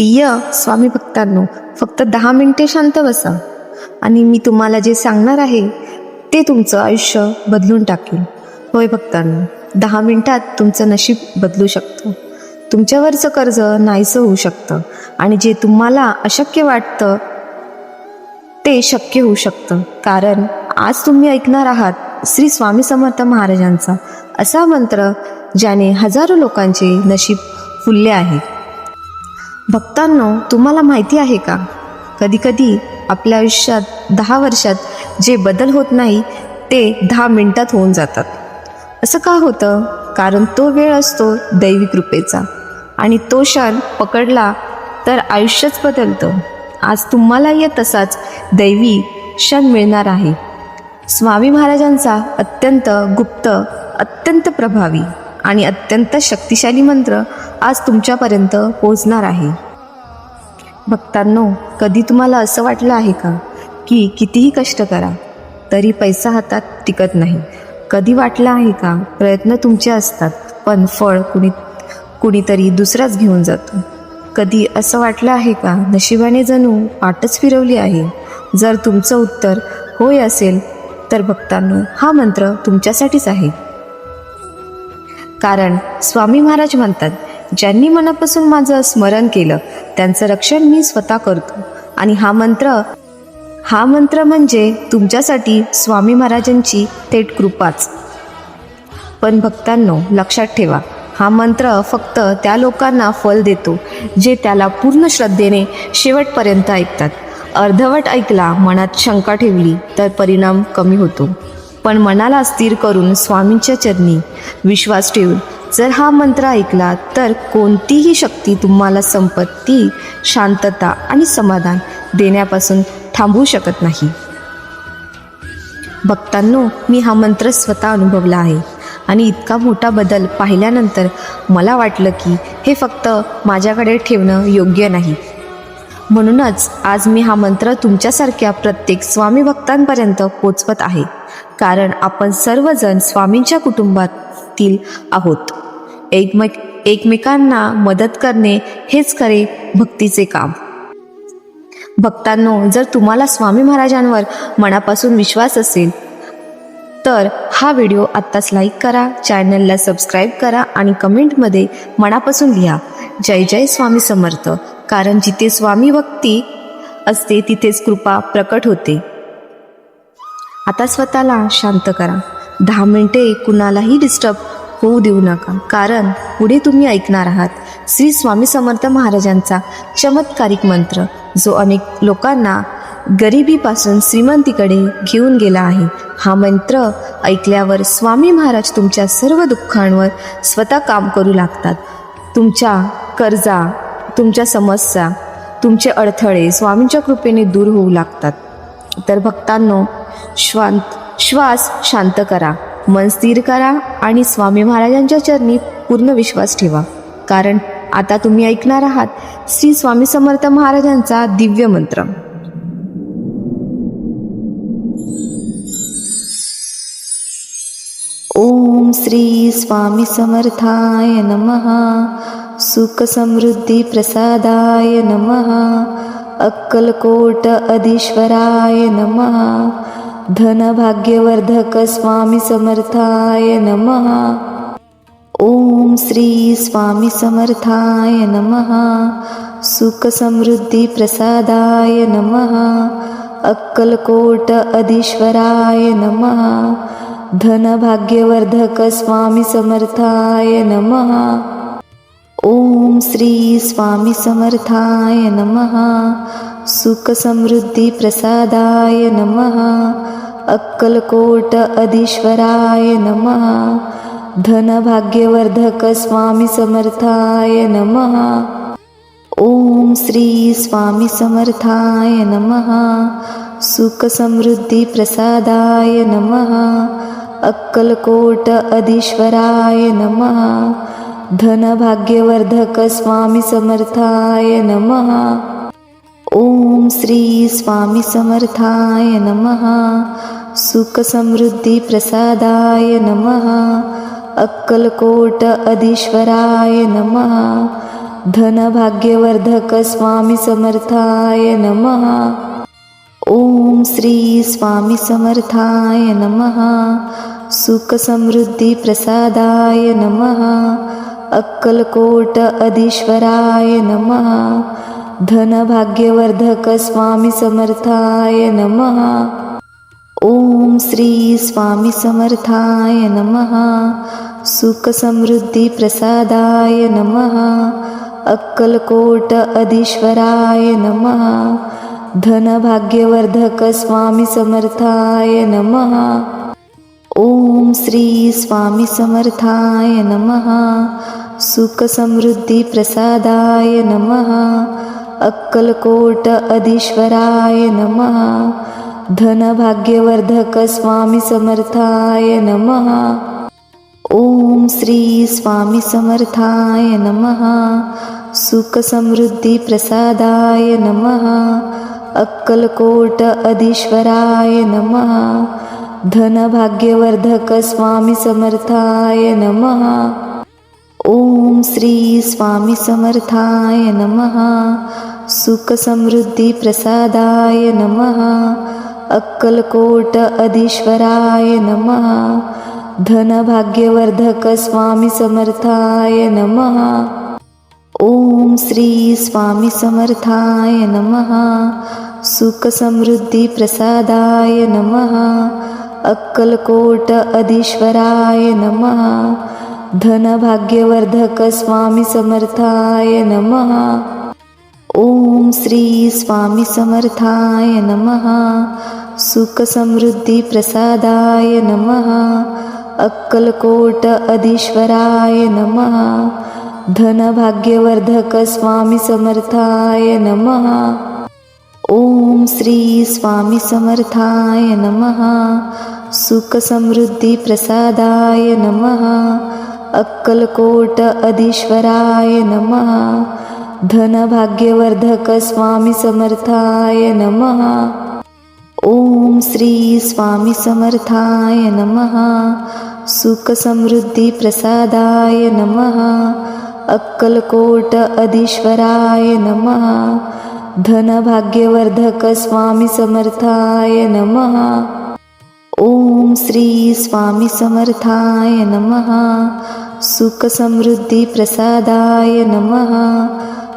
प्रिय स्वामी भक्तांनो फक्त दहा मिनटे शांत बसा. आणि मी तुम्हाला जे सांगणार आहे ते तुमचं आयुष्य बदलून टाकेल. होय भक्तांनो दहा मिनटात तुमचं नशीब बदलू शकतं. तुमच्यावरचं कर्ज नाहीसं होऊ शकतं. आणि जे तुम्हाला अशक्य वाटतं ते शक्य होऊ शकतं. कारण आज तुम्ही ऐकणार आहात श्री स्वामी समर्थ महाराजांचा असा मंत्र ज्याने हजारो लोकांचे नशीब फुलले आहे. भक्तांनो तुम्हाला माहिती आहे का? कधीकधी आपल्या आयुष्यात दहा वर्षात जे बदल होत नाही ते दहा मिनटात होऊन जातात. असं का होतं? कारण तो वेळ असतो दैवी कृपेचा आणि तो क्षण पकडला तर आयुष्यच बदलतं. आज तुम्हालाही तसाच दैवी क्षण मिळणार आहे. स्वामी महाराजांचा अत्यंत गुप्त अत्यंत प्रभावी आणि अत्यंत शक्तिशाली मंत्र आज तुमच्यापर्यंत पोहोचणार आहे. भक्तांनो कधी तुम्हाला असं वाटलं आहे का? की कितीही कष्ट करा तरी पैसा हातात टिकत नाही. कधी वाटलं आहे का? प्रयत्न तुमचे असतात पण फळ कुणी कुणीतरी दुसराच घेऊन जातो. कधी असं वाटलं आहे का? नशिबाने जणू पाठच फिरवली आहे. जर तुमचं उत्तर होय असेल तर भक्तांनो हा मंत्र तुमच्यासाठीच आहे. कारण स्वामी महाराज म्हणतात ज्यांनी मनापासून माझं स्मरण केलं त्यांचं रक्षण मी स्वतः करतो. आणि हा मंत्र हा मंत्र म्हणजे तुमच्यासाठी स्वामी महाराजांची थेट कृपाच. पण भक्तांनो लक्षात ठेवा हा मंत्र फक्त त्या लोकांना फल देतो जे त्याला पूर्ण श्रद्धेने शेवटपर्यंत ऐकतात. अर्धवट ऐकला मनात शंका ठेवली तर परिणाम कमी होतो. पण मनाला स्थिर करून स्वामींच्या चरणी विश्वास ठेवून जर हा मंत्र ऐकला तर कोणतीही शक्ती तुम्हाला संपत्ती शांतता आणि समाधान देण्यापासून थांबवू शकत नाही. भक्तांनो मी हा मंत्र स्वतः अनुभवला आहे आणि इतका मोठा बदल पाहिल्यानंतर मला वाटलं की हे फक्त माझ्याकडे ठेवणं योग्य नाही. म्हणूनच आज मी हा मंत्र तुमच्यासारख्या प्रत्येक स्वामी भक्तांपर्यंत पोचवत आहे कारण आपण सर्वजण स्वामींच्या कुटुंबातील आहोत. एकमेक एकमेकांना मदत करणे हेच खरे भक्तीचे काम. भक्तांनो जर तुम्हाला स्वामी महाराजांवर मनापासून विश्वास असेल तर हा व्हिडिओ आत्ताच लाईक करा चॅनलला सबस्क्राईब करा आणि कमेंटमध्ये मनापासून लिहा जय जय स्वामी समर्थ. कारण जिथे स्वामी भक्ती असते तिथेच कृपा प्रकट होते. आता स्वतःला शांत करा. दहा मिनिटे कुणालाही डिस्टर्ब होऊ देऊ नका. कारण पुढे तुम्ही ऐकणार आहात श्री स्वामी समर्थ महाराजांचा चमत्कारिक मंत्र जो अनेक लोकांना गरिबीपासून श्रीमंतीकडे घेऊन गेला आहे. हा मंत्र ऐकल्यावर स्वामी महाराज तुमच्या सर्व दुःखांवर स्वतः काम करू लागतात. तुमच्या कर्जा तुमच्या समस्या तुमचे अडथळे स्वामींच्या कृपेने दूर होऊ लागतात. तर भक्तांनो श्वांत श्वास शांत करा. मन स्थिर करा आणि स्वामी महाराजांच्या चरणी पूर्ण विश्वास ठेवा. कारण आता तुम्ही ऐकणार आहात श्री स्वामी समर्थ महाराजांचा दिव्य मंत्र. ओम श्री स्वामी समर्थाय नमः. सुख समृद्धी प्रसादाय नमः. अक्कलकोट अधीश्वराय नमः. धनभाग्यवर्धकस्वामिसमर्थाय नमः। ॐ श्रीस्वामिसमर्थाय नमः। सुखसमृद्धिप्रसादाय नमः। अक्कलकोट अधीश्वराय नमः। धनभाग्यवर्धकस्वामिसमर्थाय नमः। ॐ श्रीस्वामिसमर्थाय नमः। सुखसमृद्धिप्रसादाय नमः। अक्कलकोट अधीश्वराय नमः. धनभाग्यवर्धक स्वामी समर्थाय नमः. ओम श्री स्वामी समर्थाय नमः. सुख समृद्धी प्रसादाय नमः. अक्कलकोट अधीश्वराय नमः. धनभाग्यवर्धक स्वामी समर्थाय नमः. ओम श्री स्वामी समर्थाय नमः. सुखसमृद्धिप्रसादाय प्रसादाय नमः। अक्कलकोट अधीश्वराय नमः। धनभाग्यवर्धक स्वामी समर्थाय नमः। ओम श्री स्वामी समर्थाय नमः। सुखसमृद्धी प्रसादाय नमः। अक्कलकोट अधीश्वराय नमः। धनभाग्यवर्धक स्वामी समर्थाय नमः। ॐ श्री स्वामी समर्थाय नमः। सुखसमृद्धिप्रसादाय नमः। अक्कलकोट अधीश्वराय नमः। धनभाग्यवर्धकस्वामिसमर्थाय नमः। ॐ श्री स्वामी समर्थाय नमः। सुखसमृद्धिप्रसादाय नमः। अक्कलकोट अधीश्वराय नमः। धनभाग्यवर्धक स्वामी समर्थाय नमः. ओम श्री स्वामी समर्थाय नमः. सुखसमृद्धिप्रसादाय नमः. अक्कलकोट अधीश्वराय नमः. धनभाग्यवर्धक स्वामी समर्थाय नमः. ओम श्री स्वामी समर्थाय नमः. सुखसमृद्धिप्रसादाय नमः. अक्कलकोट अधीश्वराय नमः. धनभाग्यवर्धक स्वामी समर्थाय नमः. ओम श्री स्वामी समर्थाय नमः. सुखसमृद्धिप्रसादाय नमः. अक्कलकोट अधीश्वराय नमः. धनभाग्यवर्धक स्वामी समर्थाय नमः. ॐ श्री स्वामी समर्थाय नमः। सुखसमृद्धिप्रसादाय नमः। अक्कलकोट अधीश्वराय नमः। धनभाग्यवर्धकस्वामिसमर्थाय नमः। ॐ श्री स्वामी समर्थाय नमः। सुखसमृद्धिप्रसादाय नमः। अक्कलकोट अधीश्वराय नमः। धनभाग्यवर्धक स्वामी समर्थाय नमः. ओम श्री स्वामी समर्थाय नमः. सुखसमृद्धिप्रसादाय नमः. अक्कलकोट अधीश्वराय नमः. धनभाग्यवर्धक स्वामी समर्थाय नमः. ओम श्री स्वामी समर्थाय नमः. सुखसमृद्धिप्रसादाय नमः.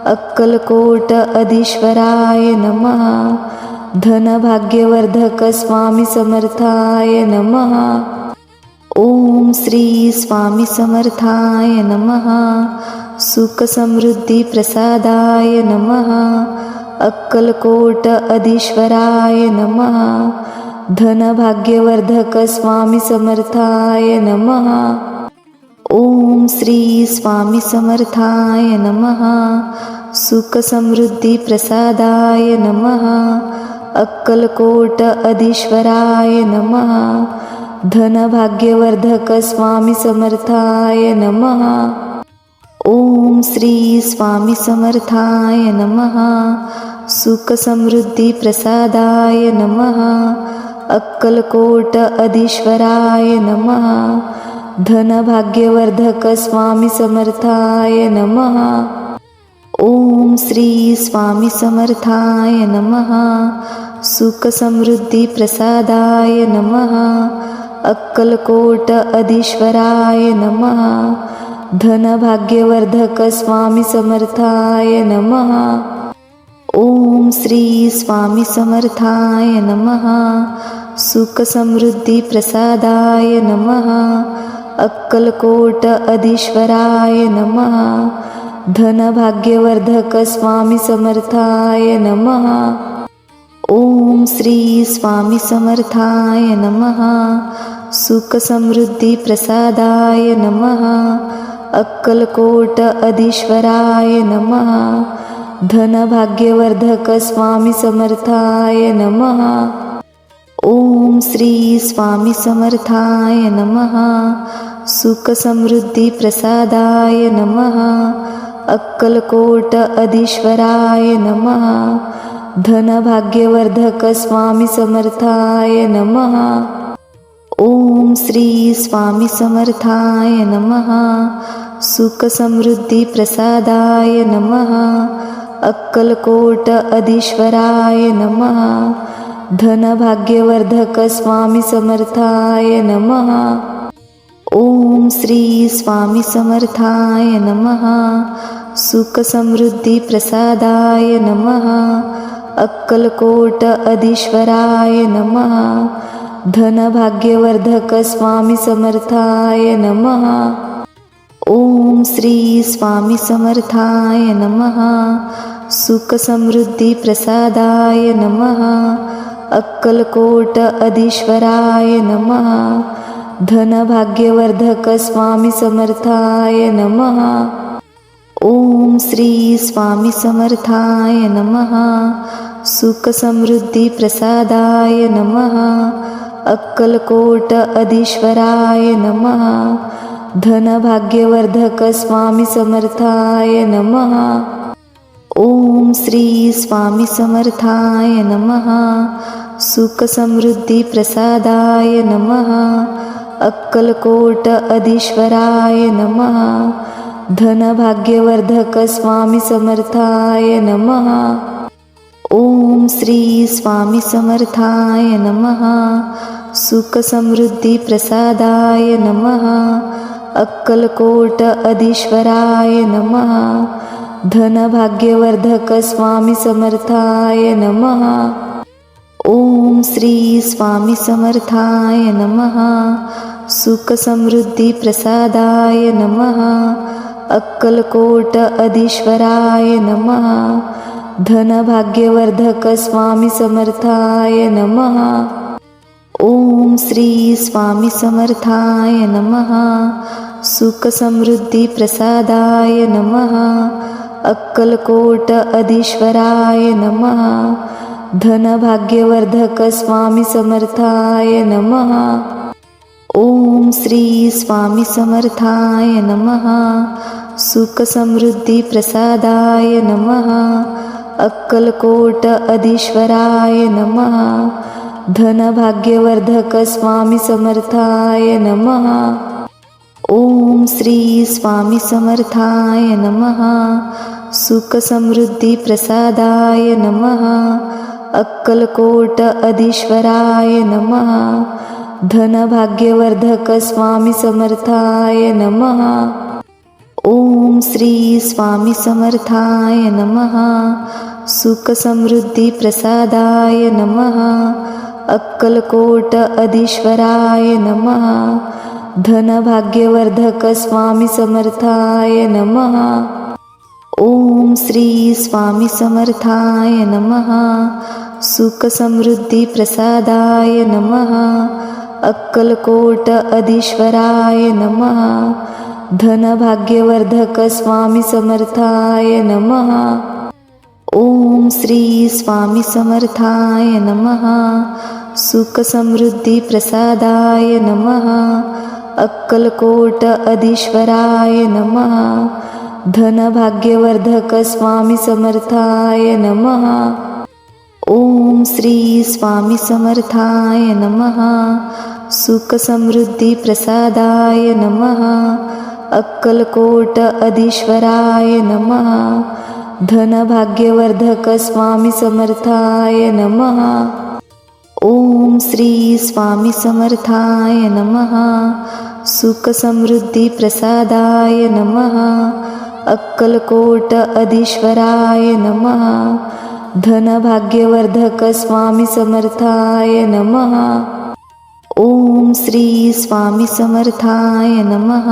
अक्कलकोट अधीश्वराय नमः. धनभाग्यवर्धक स्वामी समर्थाय नमः. ओम श्री स्वामी समर्थाय नमः. सुखसमृद्धिप्रसादाय नमः. अक्कलकोट अधीश्वराय नमः. धनभाग्यवर्धक स्वामी समर्थाय नमः. ॐ श्री स्वामी समर्थाय नमः। सुखसमृद्धिप्रसादाय नमः। अक्कलकोट अधीश्वराय नमः। धनभाग्यवर्धकस्वामिसमर्थाय नमः। ॐ श्री स्वामी समर्थाय नमः। सुखसमृद्धिप्रसादाय नमः। अक्कलकोट अधीश्वराय नमः। धनभाग्यवर्धकस्वामिसमर्थाय नमः। ॐ श्रीस्वामिसमर्थाय नमः। सुखसमृद्धिप्रसादाय नमः। अक्कलकोट अधीश्वराय नमः। धनभाग्यवर्धकस्वामिसमर्थाय नमः। ॐ श्रीस्वामिसमर्थाय नमः। सुखसमृद्धिप्रसादाय नमः। अक्कलकोट अधीश्वराय नमः। धनभाग्यवर्धक स्वामी समर्थाय नमः। ओम श्री स्वामी समर्थाय नमः। सुखसमृद्धिप्रसादाय नमः। अक्कलकोट अधीश्वराय नमः। धनभाग्यवर्धक स्वामी समर्थाय नमः। श्री स्वामी नमः। सुखसमृद्धिप्रसादाय नमः। अक्कलकोट अधीश्वराय नमः। धनभाग्यवर्धकस्वामिसमर्थाय नमः। ॐ श्री स्वामी नमः। सुखसमृद्धिप्रसादाय नमः। अक्कलकोट अधीश्वराय नमः। धनभाग्यवर्धक स्वामी समर्थाय नमः. ओम श्री स्वामी समर्थाय नमः. सुखसमृद्धिप्रसादाय नमः. अक्कलकोट अधीश्वराय नमः. धनभाग्यवर्धक स्वामी समर्थाय नमः. ओम श्री स्वामी समर्थाय नमः. सुखसमृद्धिप्रसादाय नमः. अक्कलकोट अधीश्वराय नमः. धनभाग्यवर्धक स्वामी समर्थाय नमः. ओम श्री स्वामी समर्थाय नमः. सुखसमृद्धिप्रसादाय नमः. अक्कलकोट अधीश्वराय नमः. धनभाग्यवर्धक स्वामी समर्थाय नमः. ओम श्री स्वामी समर्थाय नमः। सुखसमृद्धिप्रसादाय नमः। अक्कलकोट अधीश्वराय नमः। धनभाग्यवर्धक स्वामी समर्थाय नमः। ओम श्री स्वामी समर्थाय नमः। सुखसमृद्धिप्रसादाय नमः। अक्कलकोट अधीश्वराय नमः धनभाग्यवर्धकस्वामिसमर्थाय नमः। ॐ श्रीस्वामिसमर्थाय नमः। सुखसमृद्धिप्रसादाय नमः। अक्कलकोट अधीश्वराय नमः। धनभाग्यवर्धकस्वामिसमर्थाय नमः। ॐ श्रीस्वामिसमर्थाय नमः। सुखसमृद्धिप्रसादाय नमः। अक्कलकोट अधीश्वराय नमः. धनभाग्यवर्धक स्वामी समर्थाय नमः. ओम श्री स्वामी समर्थाय नमः. सुखसमृद्धिप्रसादाय नमः. अक्कलकोट अधीश्वराय नमः. धनभाग्यवर्धक स्वामी समर्थाय नमः. ओम श्री स्वामी समर्थाय नमः। सुखसमृद्धिप्रसादाय नमः। अक्कलकोट अधीश्वराय नमः। धनभाग्यवर्धक स्वामी समर्थाय नमः। ओम श्री स्वामी समर्थाय नमः। सुखसमृद्धिप्रसादाय नमः। अक्कलकोट अधीश्वराय नमः धनभाग्यवर्धक स्वामी समर्थाय नमः. ओम श्री स्वामी समर्थाय नमः. सुखसमृद्धिप्रसादाय नमः. अक्कलकोट अधीश्वराय नमः. धनभाग्यवर्धक स्वामी समर्थाय नमः. ओम श्री स्वामी समर्थाय नमः. सुखसमृद्धिप्रसादाय नमः. अक्कलकोट अधीश्वराय नमः. धनभाग्यवर्धक स्वामी समर्थाय नमः. ओम श्री स्वामी समर्थाय नमः. सुखसमृद्धिप्रसादाय नमः. अक्कलकोट अधीश्वराय नमः. धनभाग्यवर्धक स्वामी समर्थाय नमः. श्री स्वामी नमः। सुखसमृद्धिप्रसादाय नमः। अक्कलकोट अधीश्वराय नमः। धनभाग्यवर्धक स्वामी समर्थाय नमः। ओम श्री स्वामी नमः।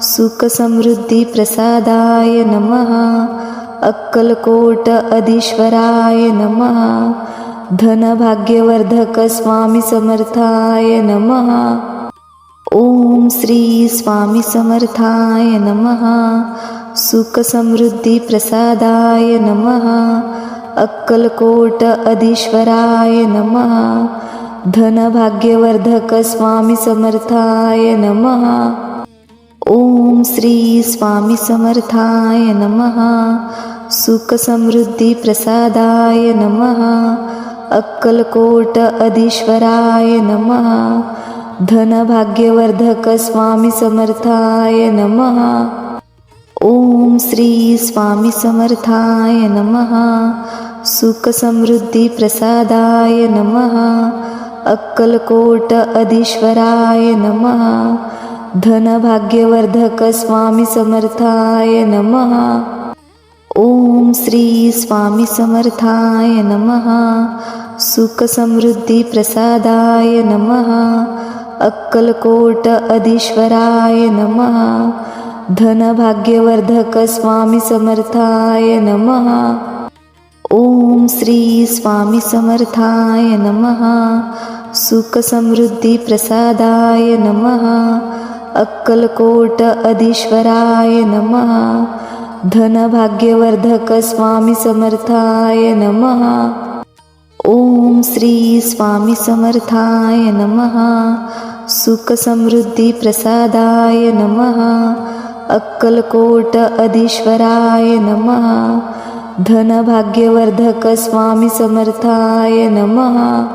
सुखसमृद्धिप्रसादाय नमः। अक्कलकोट अधीश्वराय नमः धनभाग्यवर्धक स्वामी समर्थाय नमः. ओम श्री स्वामी समर्थाय नमः. सुखसमृद्धिप्रसादाय नमः. अक्कलकोट अधीश्वराय नमः. धनभाग्यवर्धक स्वामी समर्थाय नमः. ओम श्री स्वामी समर्थाय नमः. सुखसमृद्धिप्रसादाय नमः. अक्कलकोट अधीश्वराय नमः. धनभाग्यवर्धक स्वामी समर्थाय नमः. ओम श्री स्वामी समर्थाय नमः. सुखसमृद्धिप्रसादाय नमः. अक्कलकोट अधीश्वराय नमः. धनभाग्यवर्धक स्वामी समर्थाय नमः. ॐ श्री स्वामी समर्थाय नमः। सुखसमृद्धिप्रसादाय नमः। अक्कलकोट अधीश्वराय नमः। धनभाग्यवर्धकस्वामिसमर्थाय नमः। ॐ श्री स्वामी समर्थाय नमः। सुखसमृद्धिप्रसादाय नमः। अक्कलकोट अधीश्वराय नमः। धनभाग्यवर्धकस्वामिसमर्थाय नमः। ॐ श्रीस्वामिसमर्थाय नमः। सुखसमृद्धिप्रसादाय नमः। अक्कलकोट अधीश्वराय नमः। धनभाग्यवर्धकस्वामिसमर्थाय नमः।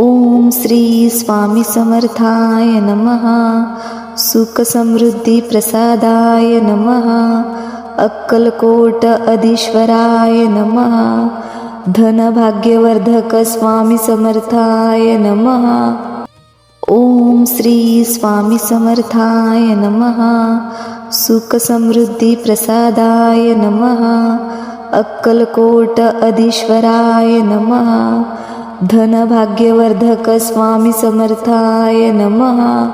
ॐ श्रीस्वामिसमर्थाय नमः। सुखसमृद्धिप्रसादाय नमः। अक्कलकोट अधीश्वराय नमः. धनभाग्यवर्धक स्वामी समर्थाय नमः. ओम श्री स्वामी समर्थाय नमः. सुखसमृद्धिप्रसादाय नमः. अक्कलकोट अधीश्वराय नमः. धनभाग्यवर्धक स्वामी समर्थाय नमः.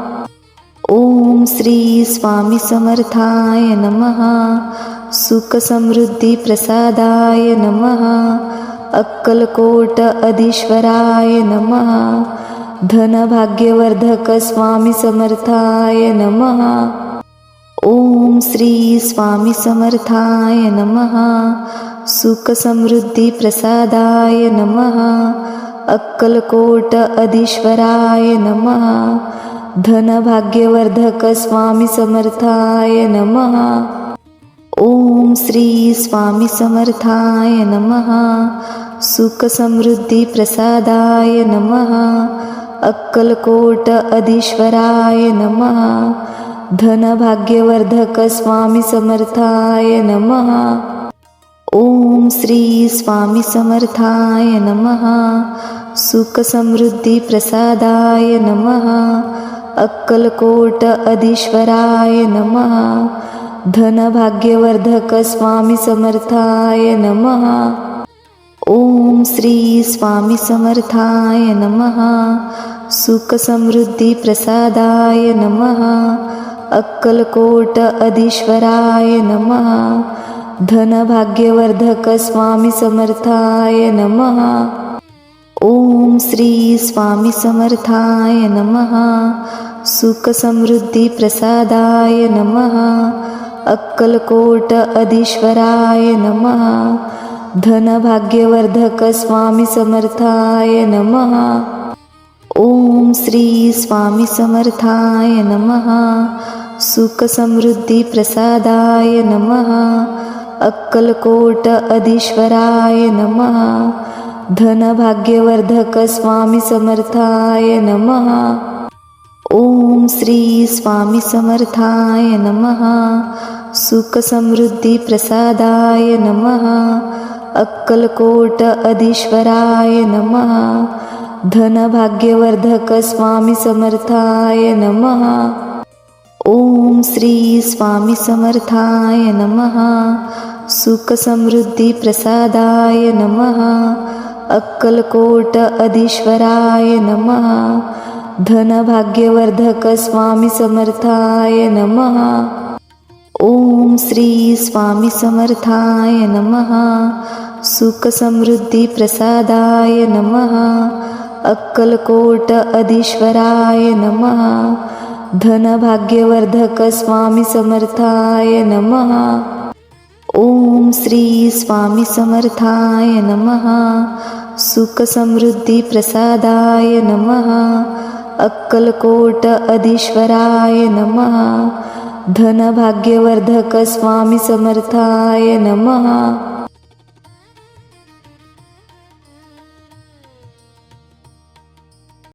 ॐ श्री स्वामी समर्थाय नमः। सुखसमृद्धिप्रसादाय नमः। अक्कलकोट अधीश्वराय नमः। धनभाग्यवर्धकस्वामिसमर्थाय नमः। ॐ श्री स्वामी समर्थाय नमः। सुखसमृद्धिप्रसादाय नमः। अक्कलकोट अधीश्वराय नमः। धनभाग्यवर्धकस्वामिसमर्थाय नमः। ॐ श्रीस्वामिसमर्थाय नमः। सुखसमृद्धिप्रसादाय नमः। अक्कलकोट अधीश्वराय नमः। धनभाग्यवर्धकस्वामिसमर्थाय नमः। ॐ श्रीस्वामिसमर्थाय नमः। सुखसमृद्धिप्रसादाय नमः। अक्कलकोट अधीश्वराय नमः। धनभाग्यवर्धक स्वामी समर्थाय नमः। ओम श्री स्वामी समर्थाय नमः। सुखसमृद्धी प्रसादाय नमः। अक्कलकोट अधीश्वराय नमः। धनभाग्यवर्धक स्वामी समर्थाय नमः। ॐ श्री स्वामी समर्थाय नमः। सुखसमृद्धिप्रसादाय नमः। अक्कलकोट अधीश्वराय नमः। धनभाग्यवर्धकस्वामिसमर्थाय नमः। ॐ श्री स्वामी समर्थाय नमः। सुखसमृद्धिप्रसादाय नमः। अक्कलकोट अधीश्वराय नमः। धनभाग्यवर्धकस्वामिसमर्थाय नमः। ॐ श्रीस्वामिसमर्थाय नमः। सुखसमृद्धिप्रसादाय नमः। अक्कलकोट अधीश्वराय नमः। धनभाग्यवर्धकस्वामिसमर्थाय नमः। ॐ श्रीस्वामिसमर्थाय नमः। सुखसमृद्धिप्रसादाय नमः। अक्कलकोट अधीश्वराय नमः। धनभाग्यवर्धक स्वामी समर्थाय नमः। ओम श्री स्वामी समर्थाय नमः। सुखसमृद्धिप्रसादाय नमः। अक्कलकोट अधीश्वराय नमः। धनभाग्यवर्धक स्वामी समर्थाय नमः। ॐ श्री स्वामिसमर्थाय नमः। सुखसमृद्धिप्रसादाय नमः। अक्कलकोट अधीश्वराय नमः। धनभाग्यवर्धकस्वामिसमर्थाय नमः।